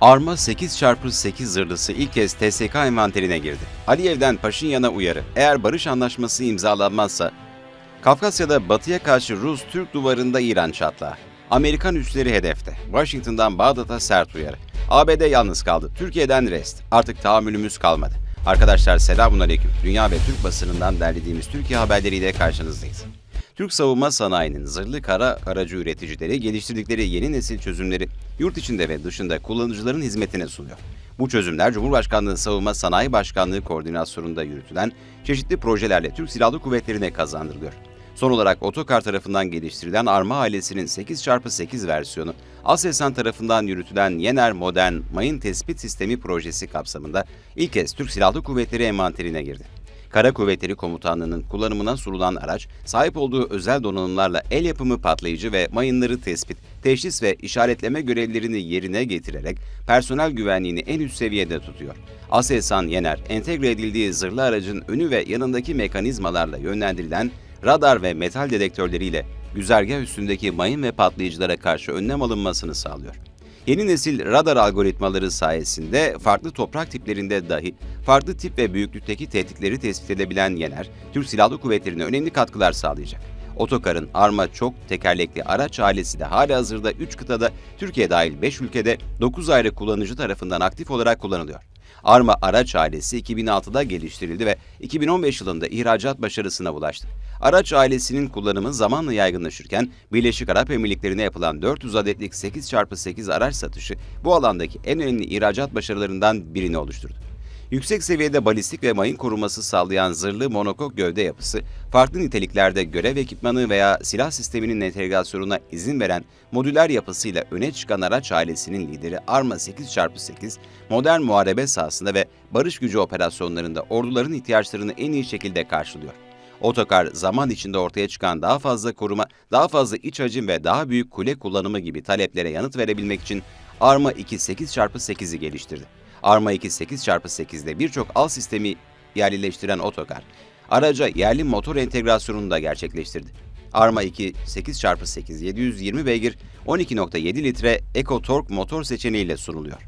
Arma 8x8 zırhlısı ilk kez TSK envanterine girdi. Aliyev'den Paşinyan'a uyarı. Eğer barış anlaşması imzalanmazsa Kafkasya'da batıya karşı Rus-Türk duvarında İran çatlağı. Amerikan üsleri hedefte. Washington'dan Bağdat'a sert uyarı. ABD yalnız kaldı. Türkiye'den rest. Artık tahammülümüz kalmadı. Arkadaşlar selamun aleyküm. Dünya ve Türk basınından derlediğimiz Türkiye haberleriyle karşınızdayız. Türk savunma sanayinin zırhlı kara aracı üreticileri geliştirdikleri yeni nesil çözümleri yurt içinde ve dışında kullanıcıların hizmetine sunuyor. Bu çözümler Cumhurbaşkanlığı Savunma Sanayi Başkanlığı koordinasyonunda yürütülen çeşitli projelerle Türk Silahlı Kuvvetleri'ne kazandırılıyor. Son olarak Otokar tarafından geliştirilen Arma ailesinin 8x8 versiyonu, Aselsan tarafından yürütülen Yener Modern Mayın Tespit Sistemi projesi kapsamında ilk kez Türk Silahlı Kuvvetleri envanterine girdi. Kara Kuvvetleri Komutanlığı'nın kullanımına sunulan araç, sahip olduğu özel donanımlarla el yapımı patlayıcı ve mayınları tespit, teşhis ve işaretleme görevlerini yerine getirerek personel güvenliğini en üst seviyede tutuyor. Aselsan Yener, entegre edildiği zırhlı aracın önü ve yanındaki mekanizmalarla yönlendirilen radar ve metal dedektörleriyle güzergah üstündeki mayın ve patlayıcılara karşı önlem alınmasını sağlıyor. Yeni nesil radar algoritmaları sayesinde farklı toprak tiplerinde dahi farklı tip ve büyüklükteki tehditleri tespit edebilen Yener, Türk Silahlı Kuvvetleri'ne önemli katkılar sağlayacak. Otokar'ın Arma çok tekerlekli araç ailesi de halihazırda 3 kıtada Türkiye dahil 5 ülkede 9 ayrı kullanıcı tarafından aktif olarak kullanılıyor. Arma araç ailesi 2006'da geliştirildi ve 2015 yılında ihracat başarısına ulaştı. Araç ailesinin kullanımı zamanla yaygınlaşırken Birleşik Arap Emirlikleri'ne yapılan 400 adetlik 8x8 araç satışı bu alandaki en önemli ihracat başarılarından birini oluşturdu. Yüksek seviyede balistik ve mayın koruması sağlayan zırhlı monokok gövde yapısı, farklı niteliklerde görev ekipmanı veya silah sisteminin entegrasyonuna izin veren modüler yapısıyla öne çıkan araç ailesinin lideri Arma 8x8, modern muharebe sahasında ve barış gücü operasyonlarında orduların ihtiyaçlarını en iyi şekilde karşılıyor. Otokar zaman içinde ortaya çıkan daha fazla koruma, daha fazla iç hacim ve daha büyük kule kullanımı gibi taleplere yanıt verebilmek için Arma 2 8x8'i geliştirdi. Arma 2 8x8'de birçok al sistemi yerleştiren Otokar, araca yerli motor entegrasyonunu da gerçekleştirdi. Arma 2 8x8 720 beygir 12.7 litre Eco Torque motor seçeneğiyle sunuluyor.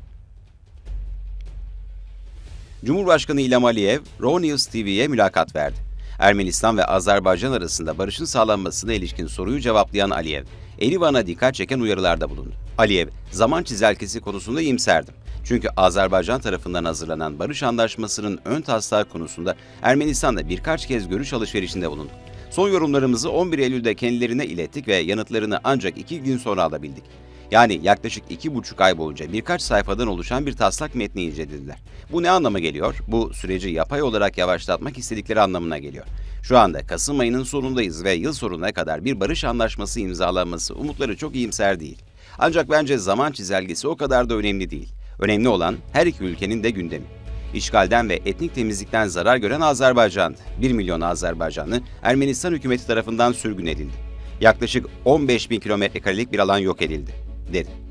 Cumhurbaşkanı İlham Aliyev, News TV'ye mülakat verdi. Ermenistan ve Azerbaycan arasında barışın sağlanmasına ilişkin soruyu cevaplayan Aliyev, Erivan'a dikkat çeken uyarılarda bulundu. Aliyev, zaman çizelgesi konusunda iyimserdim. Çünkü Azerbaycan tarafından hazırlanan barış anlaşmasının ön taslağı konusunda Ermenistan'da birkaç kez görüş alışverişinde bulunduk. Son yorumlarımızı 11 Eylül'de kendilerine ilettik ve yanıtlarını ancak iki gün sonra alabildik. Yani yaklaşık iki buçuk ay boyunca birkaç sayfadan oluşan bir taslak metni incelediler. Bu ne anlama geliyor? Bu süreci yapay olarak yavaşlatmak istedikleri anlamına geliyor. Şu anda Kasım ayının sonundayız ve yıl sonuna kadar bir barış anlaşması imzalanması umutları çok iyimser değil. Ancak bence zaman çizelgesi o kadar da önemli değil. Önemli olan her iki ülkenin de gündemi. İşgalden ve etnik temizlikten zarar gören Azerbaycan'dı. 1 milyon Azerbaycanlı Ermenistan hükümeti tarafından sürgün edildi. Yaklaşık 15 bin kilometre karelik bir alan yok edildi, dedi.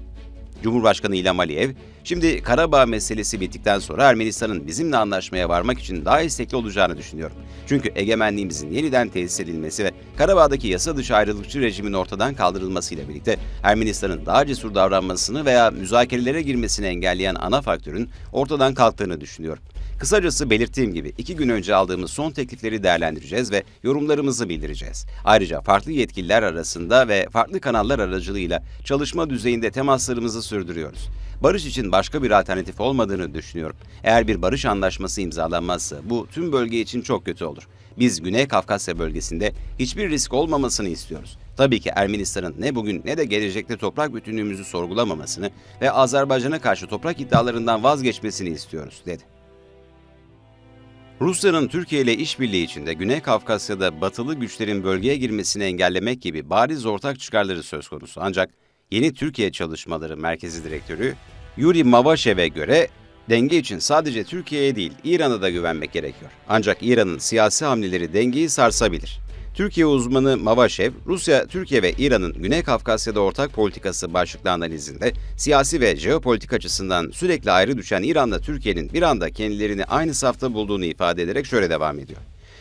Cumhurbaşkanı İlham Aliyev, şimdi Karabağ meselesi bittikten sonra Ermenistan'ın bizimle anlaşmaya varmak için daha istekli olacağını düşünüyorum. Çünkü egemenliğimizin yeniden tesis edilmesi ve Karabağ'daki yasa dışı ayrılıkçı rejimin ortadan kaldırılmasıyla birlikte Ermenistan'ın daha cesur davranmasını veya müzakerelere girmesini engelleyen ana faktörün ortadan kalktığını düşünüyorum. Kısacası belirttiğim gibi iki gün önce aldığımız son teklifleri değerlendireceğiz ve yorumlarımızı bildireceğiz. Ayrıca farklı yetkililer arasında ve farklı kanallar aracılığıyla çalışma düzeyinde temaslarımızı sürdürüyoruz. Barış için başka bir alternatif olmadığını düşünüyorum. Eğer bir barış anlaşması imzalanmazsa bu tüm bölge için çok kötü olur. Biz Güney Kafkasya bölgesinde hiçbir risk olmamasını istiyoruz. Tabii ki Ermenistan'ın ne bugün ne de gelecekte toprak bütünlüğümüzü sorgulamamasını ve Azerbaycan'a karşı toprak iddialarından vazgeçmesini istiyoruz, dedi. Rusya'nın Türkiye ile işbirliği içinde Güney Kafkasya'da batılı güçlerin bölgeye girmesini engellemek gibi bariz ortak çıkarları söz konusu. Ancak yeni Türkiye Çalışmaları Merkezi Direktörü Yuri Mavaşev'e göre denge için sadece Türkiye'ye değil İran'a da güvenmek gerekiyor. Ancak İran'ın siyasi hamleleri dengeyi sarsabilir. Türkiye uzmanı Mavaşev, Rusya, Türkiye ve İran'ın Güney Kafkasya'da ortak politikası başlıklı analizinde siyasi ve jeopolitik açısından sürekli ayrı düşen İran'la Türkiye'nin bir anda kendilerini aynı safta bulduğunu ifade ederek şöyle devam ediyor.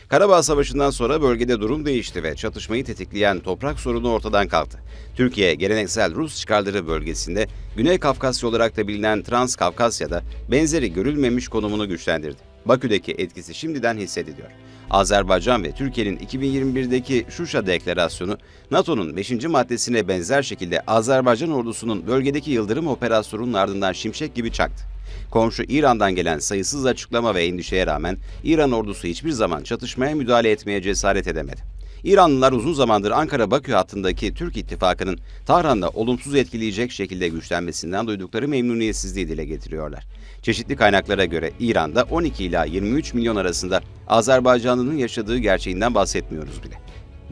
Karabağ Savaşı'ndan sonra bölgede durum değişti ve çatışmayı tetikleyen toprak sorunu ortadan kalktı. Türkiye, geleneksel Rus çıkarları bölgesinde Güney Kafkasya olarak da bilinen Transkafkasya'da benzeri görülmemiş konumunu güçlendirdi. Bakü'deki etkisi şimdiden hissediliyor. Azerbaycan ve Türkiye'nin 2021'deki Şuşa Deklarasyonu, NATO'nun 5. maddesine benzer şekilde Azerbaycan ordusunun bölgedeki Yıldırım operasyonunun ardından şimşek gibi çaktı. Komşu İran'dan gelen sayısız açıklama ve endişeye rağmen İran ordusu hiçbir zaman çatışmaya müdahale etmeye cesaret edemedi. İranlılar uzun zamandır Ankara-Bakü hattındaki Türk ittifakının Tahran'da olumsuz etkileyecek şekilde güçlenmesinden duydukları memnuniyetsizliği dile getiriyorlar. Çeşitli kaynaklara göre İran'da 12 ila 23 milyon arasında Azerbaycanlı'nın yaşadığı gerçeğinden bahsetmiyoruz bile.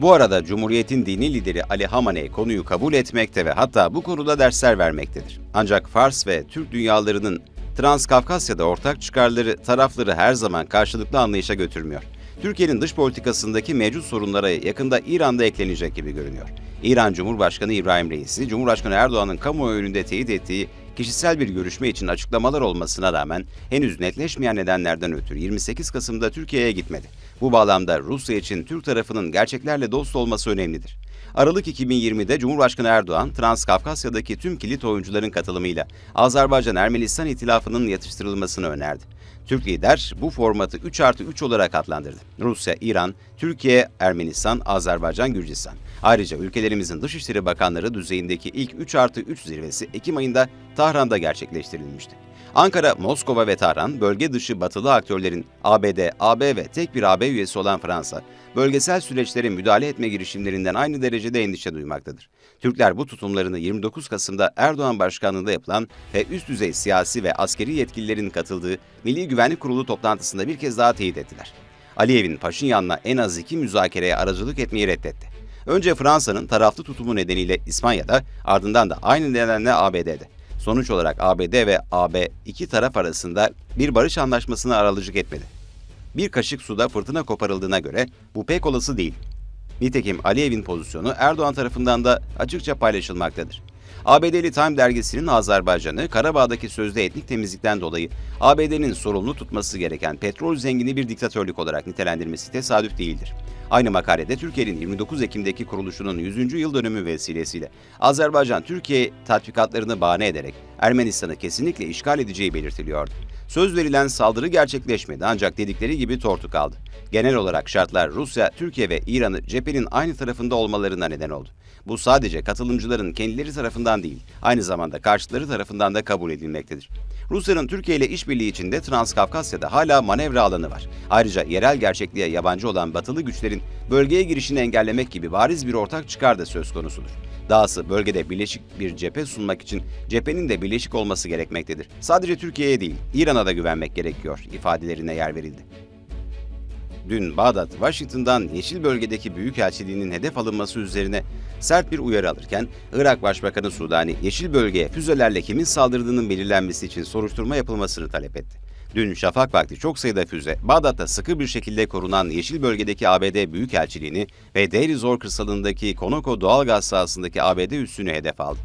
Bu arada Cumhuriyet'in dini lideri Ali Hamaney konuyu kabul etmekte ve hatta bu konuda dersler vermektedir. Ancak Fars ve Türk dünyalarının Transkafkasya'da ortak çıkarları tarafları her zaman karşılıklı anlayışa götürmüyor. Türkiye'nin dış politikasındaki mevcut sorunlara yakında İran'da eklenecek gibi görünüyor. İran Cumhurbaşkanı İbrahim Reisi, Cumhurbaşkanı Erdoğan'ın kamuoyu önünde teyit ettiği kişisel bir görüşme için açıklamalar olmasına rağmen henüz netleşmeyen nedenlerden ötürü 28 Kasım'da Türkiye'ye gitmedi. Bu bağlamda Rusya için Türk tarafının gerçeklerle dost olması önemlidir. Aralık 2020'de Cumhurbaşkanı Erdoğan, Transkafkasya'daki tüm kilit oyuncuların katılımıyla Azerbaycan-Ermenistan itilafının yatıştırılmasını önerdi. Türk lider bu formatı 3 artı 3 olarak adlandırdı. Rusya, İran, Türkiye, Ermenistan, Azerbaycan, Gürcistan. Ayrıca ülkelerimizin Dışişleri Bakanları düzeyindeki ilk 3 artı 3 zirvesi Ekim ayında Tahran'da gerçekleştirilmişti. Ankara, Moskova ve Tahran, bölge dışı batılı aktörlerin ABD, AB ve tek bir AB üyesi olan Fransa, bölgesel süreçlere müdahale etme girişimlerinden aynı derecede endişe duymaktadır. Türkler bu tutumlarını 29 Kasım'da Erdoğan başkanlığında yapılan ve üst düzey siyasi ve askeri yetkililerin katıldığı Milli Güvenlik Kurulu toplantısında bir kez daha teyit ettiler. Aliyev'in Paşinyan'la en az iki müzakereye aracılık etmeyi reddetti. Önce Fransa'nın taraflı tutumu nedeniyle İspanya'da, ardından da aynı nedenle ABD'de. Sonuç olarak ABD ve AB iki taraf arasında bir barış anlaşmasına aracılık etmedi. Bir kaşık suda fırtına koparıldığına göre bu pek olası değil. Nitekim Aliyev'in pozisyonu Erdoğan tarafından da açıkça paylaşılmaktadır. ABD'li Time dergisinin Azerbaycan'ı Karabağ'daki sözde etnik temizlikten dolayı ABD'nin sorumlu tutması gereken petrol zengini bir diktatörlük olarak nitelendirmesi tesadüf değildir. Aynı makalede Türkiye'nin 29 Ekim'deki kuruluşunun 100. yıl dönümü vesilesiyle Azerbaycan Türkiye tatbikatlarını bahane ederek Ermenistan'ı kesinlikle işgal edeceği belirtiliyordu. Söz verilen saldırı gerçekleşmedi ancak dedikleri gibi tortu kaldı. Genel olarak şartlar Rusya, Türkiye ve İran'ı cephenin aynı tarafında olmalarına neden oldu. Bu sadece katılımcıların kendileri tarafından değil, aynı zamanda karşıtları tarafından da kabul edilmektedir. Rusya'nın Türkiye ile işbirliği içinde Transkafkasya'da hala manevra alanı var. Ayrıca yerel gerçekliğe yabancı olan batılı güçlerin bölgeye girişini engellemek gibi bariz bir ortak çıkar da söz konusudur. Dahası bölgede birleşik bir cephe sunmak için cephenin de birleşik olması gerekmektedir. Sadece Türkiye'ye değil, İran'a da güvenmek gerekiyor ifadelerine yer verildi. Dün Bağdat, Washington'dan Yeşil Bölge'deki Büyükelçiliğinin hedef alınması üzerine sert bir uyarı alırken, Irak Başbakanı Sudani, Yeşil Bölge'ye füzelerle kimin saldırdığının belirlenmesi için soruşturma yapılmasını talep etti. Dün şafak vakti çok sayıda füze, Bağdat'ta sıkı bir şekilde korunan Yeşil Bölge'deki ABD Büyükelçiliğini ve Deir Zor kırsalındaki Konoko doğalgaz sahasındaki ABD üssünü hedef aldı.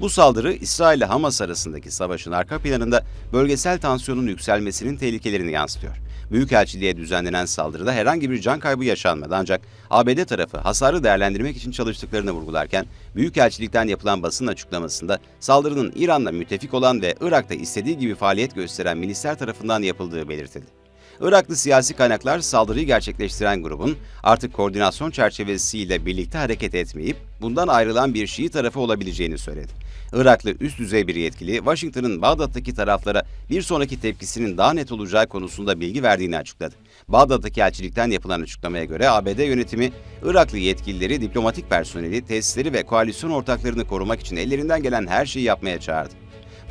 Bu saldırı İsrail ile Hamas arasındaki savaşın arka planında bölgesel tansiyonun yükselmesinin tehlikelerini yansıtıyor. Büyükelçiliğe düzenlenen saldırıda herhangi bir can kaybı yaşanmadı ancak ABD tarafı hasarı değerlendirmek için çalıştıklarını vurgularken Büyükelçilikten yapılan basın açıklamasında saldırının İran'la müttefik olan ve Irak'ta istediği gibi faaliyet gösteren milisler tarafından yapıldığı belirtildi. Iraklı siyasi kaynaklar saldırıyı gerçekleştiren grubun artık koordinasyon çerçevesiyle birlikte hareket etmeyip bundan ayrılan bir Şii tarafı olabileceğini söyledi. Iraklı üst düzey bir yetkili, Washington'ın Bağdat'taki taraflara bir sonraki tepkisinin daha net olacağı konusunda bilgi verdiğini açıkladı. Bağdat'taki elçilikten yapılan açıklamaya göre ABD yönetimi, Iraklı yetkilileri, diplomatik personeli, tesisleri ve koalisyon ortaklarını korumak için ellerinden gelen her şeyi yapmaya çağırdı.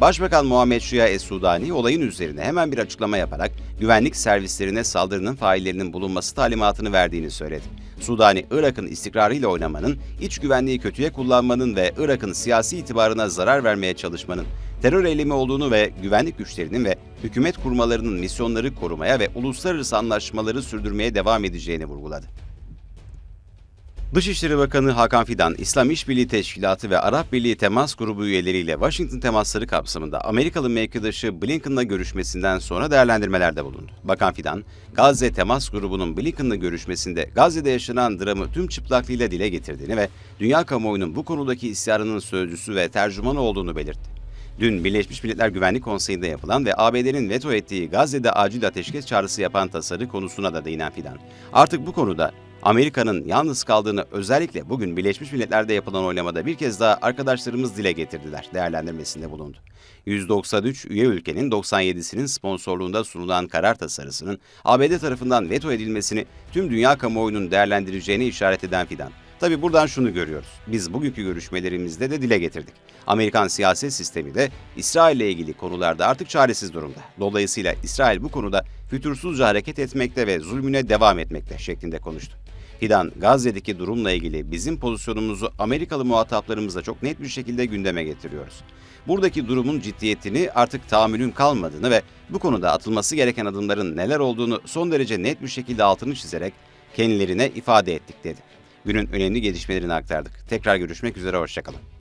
Başbakan Muhammed Şia Es-Sudani olayın üzerine hemen bir açıklama yaparak güvenlik servislerine saldırının faillerinin bulunması talimatını verdiğini söyledi. Sudani, Irak'ın istikrarıyla oynamanın, iç güvenliği kötüye kullanmanın ve Irak'ın siyasi itibarına zarar vermeye çalışmanın terör eylemi olduğunu ve güvenlik güçlerinin ve hükümet kurmalarının misyonları korumaya ve uluslararası anlaşmaları sürdürmeye devam edeceğini vurguladı. Dışişleri Bakanı Hakan Fidan, İslam İşbirliği Teşkilatı ve Arap Birliği Temas Grubu üyeleriyle Washington temasları kapsamında Amerikalı mevkidaşı Blinken'la görüşmesinden sonra değerlendirmelerde bulundu. Bakan Fidan, Gazze Temas Grubu'nun Blinken'la görüşmesinde Gazze'de yaşanan dramı tüm çıplaklığıyla dile getirdiğini ve dünya kamuoyunun bu konudaki isyanının sözcüsü ve tercümanı olduğunu belirtti. Dün Birleşmiş Milletler Güvenlik Konseyi'nde yapılan ve ABD'nin veto ettiği Gazze'de acil ateşkes çağrısı yapan tasarı konusuna da değinen Fidan. Artık bu konuda Amerika'nın yalnız kaldığını özellikle bugün Birleşmiş Milletler'de yapılan oylamada bir kez daha arkadaşlarımız dile getirdiler değerlendirmesinde bulundu. 193 üye ülkenin 97'sinin sponsorluğunda sunulan karar tasarısının ABD tarafından veto edilmesini tüm dünya kamuoyunun değerlendireceğini işaret eden Fidan. Tabi buradan şunu görüyoruz. Biz bugünkü görüşmelerimizde de dile getirdik. Amerikan siyaset sistemi de İsrail ile ilgili konularda artık çaresiz durumda. Dolayısıyla İsrail bu konuda fütursuzca hareket etmekte ve zulmüne devam etmekte şeklinde konuştu. Fidan, Gazze'deki durumla ilgili bizim pozisyonumuzu Amerikalı muhataplarımızla çok net bir şekilde gündeme getiriyoruz. Buradaki durumun ciddiyetini artık tahammülün kalmadığını ve bu konuda atılması gereken adımların neler olduğunu son derece net bir şekilde altını çizerek kendilerine ifade ettik dedi. Günün önemli gelişmelerini aktardık. Tekrar görüşmek üzere, hoşçakalın.